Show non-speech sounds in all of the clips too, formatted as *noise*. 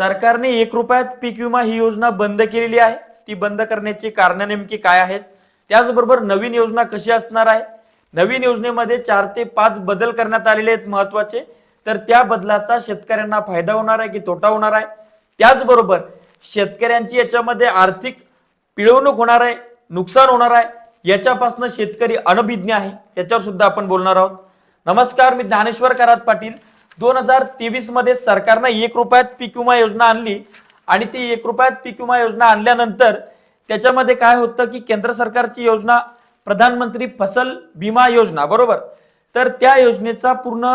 सरकारने एक रुपयात पीक विमा ही योजना बंद केलेली आहे. ती बंद करण्याची कारणं नेमकी काय आहेत? त्याचबरोबर नवीन योजना कशी असणार आहे? नवीन योजनेमध्ये चार ते पाच बदल करण्यात आलेले आहेत महत्त्वाचे. तर त्या बदलाचा शेतकऱ्यांना फायदा होणार आहे की तोटा होणार आहे? त्याचबरोबर शेतकऱ्यांची याच्यामध्ये आर्थिक पिळवणूक होणार आहे नुकसान होणार आहे याच्यापासून शेतकरी अनभिज्ञ आहे त्याच्यावर सुद्धा आपण बोलणार आहोत. नमस्कार मी ज्ञानेश्वर करात पाटील. दोन हजार तेवीसमध्ये सरकारनं एक रुपयात पीक विमा योजना आणली आणि ती एक रुपयात पीक विमा योजना आणल्यानंतर त्याच्यामध्ये काय होतं की केंद्र सरकारची योजना प्रधानमंत्री फसल विमा योजना बरोबर? तर त्या योजनेचा पूर्ण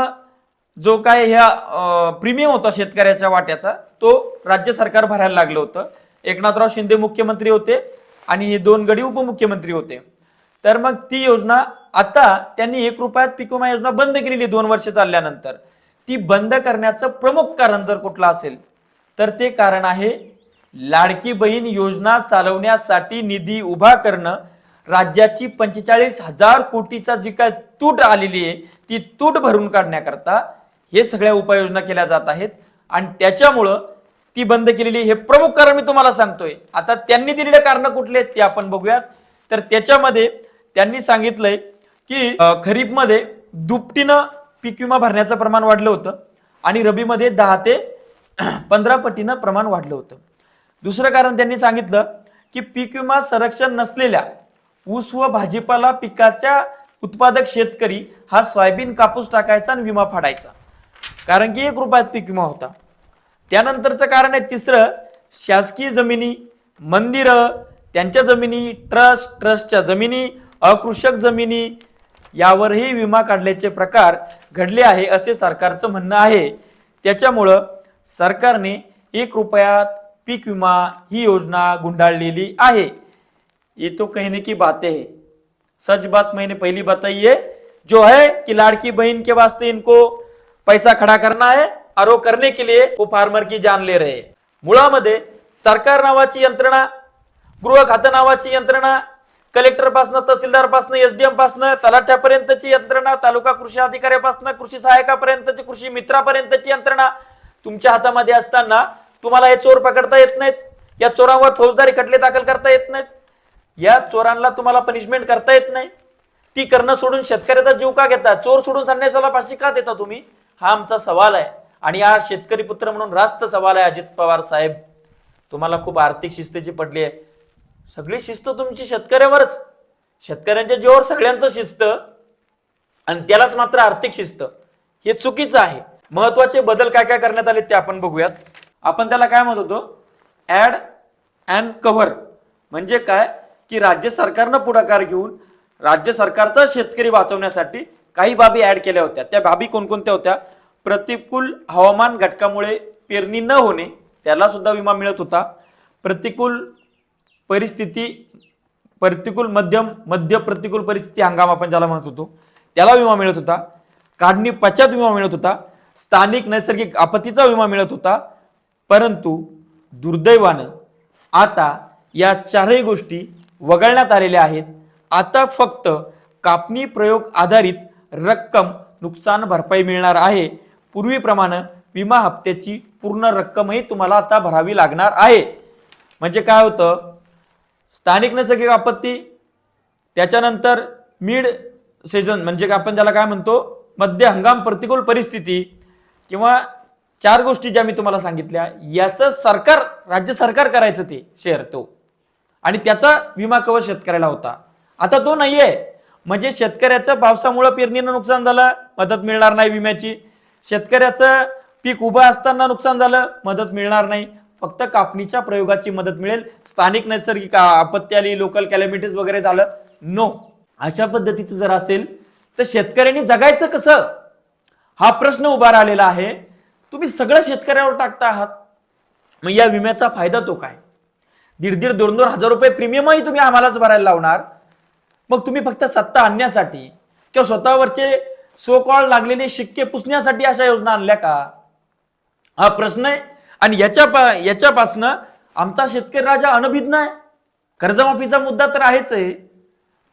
जो काय ह्या प्रीमियम होता शेतकऱ्याच्या वाट्याचा तो राज्य सरकार भरायला लागलं होतं. एकनाथराव शिंदे मुख्यमंत्री होते आणि हे दोन गडी उपमुख्यमंत्री होते. तर मग ती योजना आता त्यांनी एक रुपयात पीक विमा योजना बंद केलेली दोन वर्ष चालल्यानंतर. ती बंद करण्याचं प्रमुख कारण जर कुठलं असेल तर ते कारण आहे लाडकी बहीण योजना चालवण्यासाठी निधी उभा करणं. राज्याची पंचेचाळीस हजार कोटीचा जी काय तूट आलेली आहे ती तूट भरून काढण्याकरता हे सगळ्या उपाययोजना केल्या जात आहेत. आणि त्याच्यामुळं ती बंद केलेली हे प्रमुख कारण मी तुम्हाला सांगतोय. आता त्यांनी दिलेले कारण कुठले आहेत ते आपण बघूयात. तर त्याच्यामध्ये त्यांनी सांगितलंय की खरीपमध्ये दुपटीनं पीक विमा भरण्याचं प्रमाण वाढलं होतं आणि रबीमध्ये दहा ते *clears throat* पंधरा पटीनं प्रमाण वाढलं होतं. दुसरं कारण त्यांनी सांगितलं की पीक विमा संरक्षण नसलेल्या ऊस व भाजीपाला पिकाच्या उत्पादक शेतकरी हा सोयाबीन कापूस टाकायचा आणि विमा फाडायचा. कारण की एक रुपयात पीक विमा होता. त्यानंतरचं कारण आहे तिसरं शासकीय जमिनी मंदिरं त्यांच्या जमिनी ट्रस्ट ट्रस्टच्या जमिनी अकृषक जमिनी यावरही विमा काढल्याचे प्रकार घडले आहे असे सरकारचं म्हणणं आहे. त्याच्यामुळं सरकारने एक रुपयात पीक विमा ही योजना गुंडाळलेली आहे. ये तो कहने की बातें है। सच बात मैंने पहली बताई है। जो है कि लाड़की बहन के वास्ते इनको पैसा खड़ा करना है और वो करने के लिए वो फार्मर की जान ले रहे मुळामध्ये सरकार नावाची यंत्रणा गृह खातं नावाची यंत्रणा कलेक्टर पासनं तहसीलदार पासनं एसडीएम पासनं तलाठ्यापर्यंतची यंत्रणा तालुका कृषी अधिकाऱ्यापासून कृषी सहायकापर्यंतची कृषी मित्रापर्यंतची यंत्रणा तुमच्या हातामध्ये असताना तुम्हाला हे चोर पकडता येत नाहीत या चोरांवर फौजदारी खटले दाखल करता येत नाहीत या चोरांना तुम्हाला पनिशमेंट करता येत नाही. ती करणं सोडून शेतकऱ्याचा जीव का घेता? चोर सोडून संन्यासाला फाशी का देता तुम्ही? हा आमचा सवाल आहे. आणि हा शेतकरी पुत्र म्हणून रास्त सवाल आहे अजित पवार साहेब. तुम्हाला खूप आर्थिक शिस्तीची पडली आहे. सगळी शिस्त तुमची शेतकऱ्यावरच. शेतकऱ्यांच्या जीवावर सगळ्यांचं शिस्त आणि त्यालाच मात्र आर्थिक शिस्त. हे चुकीचं आहे. महत्त्वाचे बदल काय काय करण्यात आले ते आपण बघूयात. आपण त्याला काय म्हणत होतो? ऍड अँड कव्हर म्हणजे काय? की राज्य सरकारनं पुढाकार घेऊन राज्य सरकारचा शेतकरी वाचवण्यासाठी काही बाबी ऍड केल्या होत्या. त्या बाबी कोणकोणत्या होत्या? प्रतिकूल हवामान घटकामुळे पेरणी न होणे त्याला सुद्धा विमा मिळत होता. प्रतिकूल परिस्थिती प्रतिकूल मध्यम मध्य प्रतिकूल परिस्थिती हंगाम आपण ज्याला म्हणत होतो त्याला विमा मिळत होता. काढणी पश्चात विमा मिळत होता. स्थानिक नैसर्गिक आपत्तीचा विमा मिळत होता. परंतु दुर्दैवानं आता या चारही गोष्टी वगळण्यात आलेल्या आहेत. आता फक्त कापणी प्रयोग आधारित रक्कम नुकसान भरपाई मिळणार आहे. पूर्वीप्रमाणे विमा हप्त्याची पूर्ण रक्कमही तुम्हाला आता भरावी लागणार आहे. म्हणजे काय होतं? स्थानिक नैसर्गिक आपत्ती त्याच्यानंतर मिड सीझन म्हणजे आपण ज्याला काय म्हणतो मध्य हंगाम प्रतिकूल परिस्थिती किंवा चार गोष्टी ज्या मी तुम्हाला सांगितल्या याचं सरकार राज्य सरकार करायचं ते शेअर तो. आणि त्याचा विमा कवच शेतकऱ्याला होता. आता तो नाहीये. म्हणजे शेतकऱ्याचं पावसामुळे पेरणीनं नुकसान झालं मदत मिळणार नाही विम्याची. शेतकऱ्याचं पीक उभं असताना नुकसान झालं मदत मिळणार नाही. फक्त कापणीच्या प्रयोगाची मदत मिळेल. स्थानिक नैसर्गिक आपत्ती आली लोकल कॅलॅमिटीज वगैरे झालं नो अशा पद्धतीचं जर असेल तर शेतकऱ्यांनी जगायचं कसं? हा प्रश्न उभा राहिलेला आहे. तुम्ही सगळं शेतकऱ्यावर टाकता आहात. मग या विम्याचा फायदा तो काय? दीड दीड दोन दोन हजार रुपये प्रीमियमही तुम्ही आम्हालाच भरायला लावणार. मग तुम्ही फक्त सत्ता आणण्यासाठी किंवा स्वतःवरचे सो कॉल लागलेले शिक्के पुसण्यासाठी अशा योजना आणल्या का? हा प्रश्न आहे. आणि याच्या पा- याच्यापासनं आमचा शेतकरी राजा अनभिज्ञ आहे. कर्जमाफीचा मुद्दा तर आहेच आहे.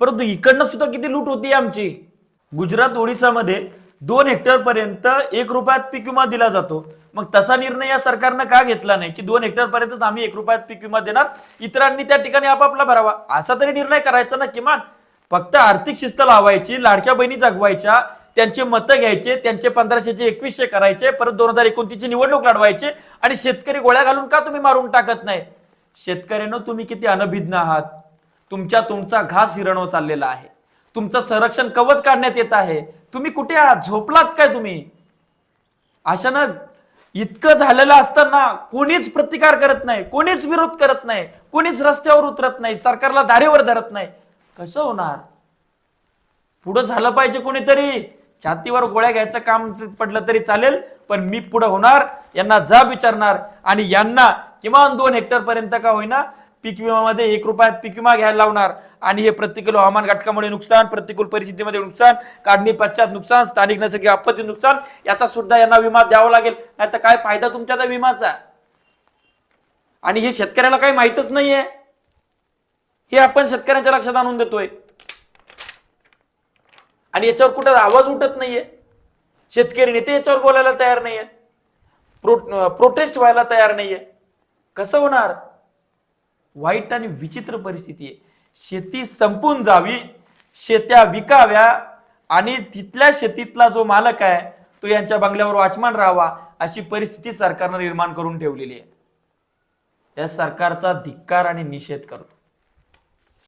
परंतु इकडनं सुद्धा किती लूट होती आमची. गुजरात ओडिसामध्ये दोन हेक्टर पर्यंत एक रुपयात पीक विमा दिला जातो. मग तसा निर्णय या सरकारनं का घेतला नाही? की दोन हेक्टर पर्यंतच आम्ही एक रुपयात पीक विमा देणार? इतरांनी त्या ठिकाणी आपापला भरावा. असा तरी निर्णय करायचा ना किमान? फक्त आर्थिक शिस्त लावायची लाडक्या बहिणी जगवायच्या त्यांचे मतं घ्यायचे त्यांचे पंधराशेचे एकवीसशे करायचे परत दोन हजार एकोणतीसची निवडणूक लढवायचे आणि शेतकरी गोळ्या घालून का तुम्ही मारून टाकत नाही शेतकऱ्यांनो तुम्ही किती अनभिज्ञ आहात. तुमच्या तुमचा घास हिरणव चाललेला आहे. तुमचं संरक्षण कवच काढण्यात येत आहे. तुम्ही कुठे आहात? झोपलात काय तुम्ही? अशानं इतकं झालेलं असताना कोणीच प्रतिकार करत नाही कोणीच विरोध करत नाही कोणीच रस्त्यावर उतरत नाही सरकारला दारेवर धरत नाही. कसं होणार? पुढं झालं पाहिजे कोणीतरी. छातीवर गोळ्या घ्यायचं काम पडलं तरी चालेल पण मी पुढं होणार यांना जाब विचारणार आणि यांना किमान दोन हेक्टर पर्यंत का होईना पीक विमामध्ये एक रुपयात पीक विमा घ्यायला लावणार. आणि हे प्रतिकूल हवामान घटकामुळे नुकसान प्रतिकूल परिस्थितीमध्ये नुकसान काढणी पश्चात नुकसान स्थानिक नैसर्गिक आपत्ती नुकसान याचा सुद्धा यांना विमा द्यावा लागेल. नाही तर काय फायदा तुमच्या त्या विमाचा? आणि हे शेतकऱ्याला काही माहीतच नाहीये. हे आपण शेतकऱ्यांच्या लक्षात आणून देतोय. आणि याच्यावर कुठं आवाज उठत नाहीये. शेतकरी नेते याच्यावर बोलायला तयार नाहीयेत प्रो प्रोटेस्ट व्हायला तयार नाहीये. कसं होणार? वाईट आणि विचित्र परिस्थिती आहे. शेती संपून जावी शेत्या विकाव्या आणि तिथल्या शेतीतला जो मालक आहे तो यांच्या बंगल्यावर वाचमान राहावा अशी परिस्थिती सरकारनं निर्माण करून ठेवलेली आहे. या सरकारचा धिक्कार आणि निषेध करतो